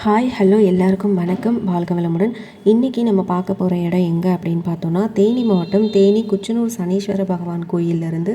Hi hello எல்லாருக்கும் வணக்கம். வாழ்க வளமுடன். இன்றைக்கி நம்ம பார்க்க போகிற இடம் எங்கே அப்படின்னு பார்த்தோன்னா தேனி மாவட்டம் தேனி குச்சனூர் சனீஸ்வர பகவான் கோயிலேருந்து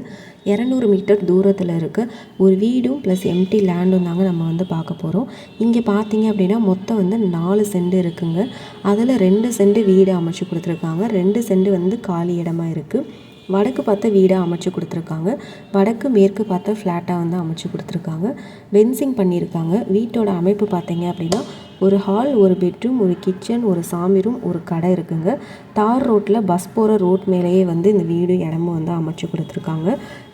இரநூறு மீட்டர் தூரத்தில் இருக்க. ஒரு வீடும் ப்ளஸ் எம்டி லேண்டும் தாங்க நம்ம வந்து பார்க்க போகிறோம் இங்கே பார்த்தீங்க அப்படின்னா மொத்தம் வந்து நாலு சென்ட் இருக்குங்க. அதில் ரெண்டு செண்டு வீடு அமைச்சு கொடுத்துருக்காங்க. ரெண்டு சென்ட் வந்து காலி இடமா இருக்குது வடக்கு பார்த்த வீடாக அமைச்சு கொடுத்துருக்காங்க. வடக்கு மேற்கு பார்த்த ஃப்ளாட்டாக வந்து அமைச்சு கொடுத்துருக்காங்க. வென்சிங் பண்ணியிருக்காங்க. வீட்டோட அமைப்பு பார்த்தீங்க அப்படின்னா ஒரு ஹால் ஒரு பெட்ரூம் ஒரு கிச்சன் ஒரு சாமி ரூம் ஒரு கடை இருக்குங்க. தார் ரோட்டில் பஸ் போகிற ரோட் மேலேயே வந்து இந்த வீடு இடமும் வந்து அமைச்சு கொடுத்துருக்காங்க.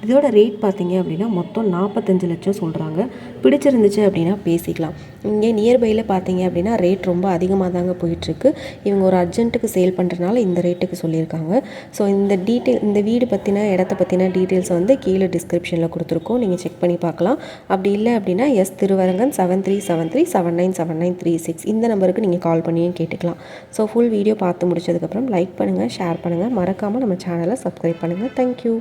இதோட ரேட் பார்த்தீங்க அப்படின்னா மொத்தம் நாற்பத்தஞ்சு லட்சம் சொல்கிறாங்க பிடிச்சிருந்துச்சு அப்படின்னா பேசிக்கலாம். இங்கே நியர்பையில் பார்த்தீங்க அப்படின்னா ரேட் ரொம்ப அதிகமாக தாங்க போயிட்டுருக்கு. இவங்க ஒரு அர்ஜென்ட்டுக்கு சேல் பண்ணுறதுனால இந்த ரேட்டுக்கு சொல்லியிருக்காங்க. ஸோ இந்த டீட்டெயில் இந்த வீடு பற்றின இடத்த பற்றின டீட்டெயில்ஸ் வந்து கீழே டிஸ்கிரிப்ஷனில் கொடுத்துருக்கோம். நீங்கள் செக் பண்ணி பார்க்கலாம். அப்படி இல்லை அப்படின்னா S Thiruvarangan seven three seven three seven nine seven nine three three six இந்த நம்பருக்கு நீங்கள் கால் பண்ணியும் கேட்டுக்கலாம். ஸோ ஃபுல் வீடியோ பார்த்து முடிச்சதுக்கப்புறம் லைக் பண்ணுங்கள் ஷேர் பண்ணுங்கள் மறக்காமல் நம்ம சேனலை சப்ஸ்கிரைப் பண்ணுங்கள் தேங்க்யூ